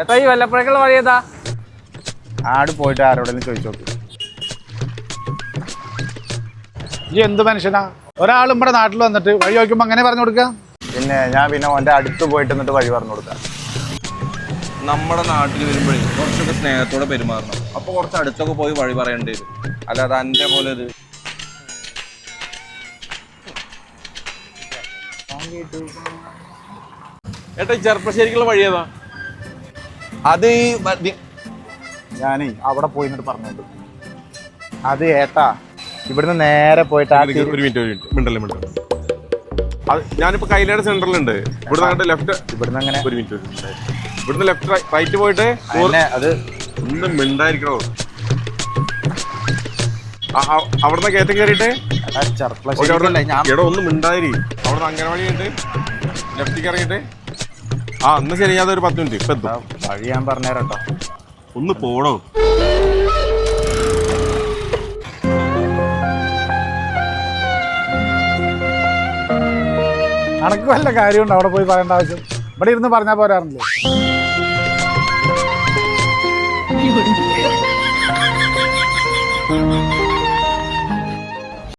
ഏട്ടാ ഈ വല്ലപ്പുഴക്കുള്ള വഴി ഏതാ? ആട് പോയിട്ട് ആരോടെങ്കിലും ചോദിച്ചു. നോക്ക് ഈ എന്ത് മനുഷ്യനാ? ഒരാൾ നമ്മുടെ നാട്ടിൽ വന്നിട്ട് വഴി ചോദിക്കുമ്പോൾ അങ്ങനെ പറഞ്ഞു കൊടുക്കുക പിന്നെ ഞാൻ പിന്നെ ഓന്റെ അടുത്ത് പോയിട്ട് എന്നിട്ട് വഴി പറഞ്ഞു കൊടുക്കാം. നമ്മുടെ നാട്ടിൽ വരുമ്പോഴേ കുറച്ചൊക്കെ സ്നേഹത്തോടെ പെരുമാറണം. അപ്പൊ കുറച്ച് അടുത്തൊക്കെ പോയി വഴി പറയേണ്ടി വരും. അല്ലാതെ അന്റെ പോലെ ഇത് ഏട്ടാ ചെറുപ്പശ്ശേരിക്കുള്ള വഴി ഏതാ? അത് ഈ ഞാനേ അവിടെ പോയി എന്നിട്ട് പറഞ്ഞോണ്ട്. അത് ഏട്ടാ ഇവിടുന്ന് നേരെ പോയിട്ട് ആ ഒരു മിനിറ്റ് ഒരു മിനിറ്റ്. മിണ്ടല്ലേ മിണ്ടല്ലേ? അത് ഞാനിപ്പോ കൈലയുടെ സെന്ററിലുണ്ട് ഇവിടുന്ന് അങ്ങോട്ട് ലെഫ്റ്റ് ഇവിടുന്ന് അങ്ങനെ ഒരു മിനിറ്റ് ഒരു മിനിറ്റ്. ഇവിടുന്ന് ലെഫ്റ്റ് റൈറ്റ് പോയിട്ട് അത് ഒന്ന് മിണ്ടായിരിക്കണോ? അവിടുന്ന് കയറ്റം കയറിയിട്ട് ഏട്ടാ ഓക്കേ, ചെറുപ്പശ്ശേരി അവിടുന്ന് ഞാൻ എടോ ഒന്ന് മിണ്ടായിരി. അവിടുന്ന് അംഗനവാടി ഉണ്ട് ലെഫ്റ്റിക്ക് ഇറങ്ങിയിട്ട് ആ ഒന്ന് ശരി ഞാൻ ഒരു പത്ത് മിനിറ്റ്. ഇപ്പൊ എത്തും. വഴി ഞാൻ പറഞ്ഞേരട്ടോ ഒന്ന് പോടോ. അനക്ക് വല്ല കാര്യമുണ്ട്? അവിടെ പോയി പറയേണ്ട ആവശ്യം. ഇവിടെ ഇരുന്ന് പറഞ്ഞാൽ പോരാറില്ലേ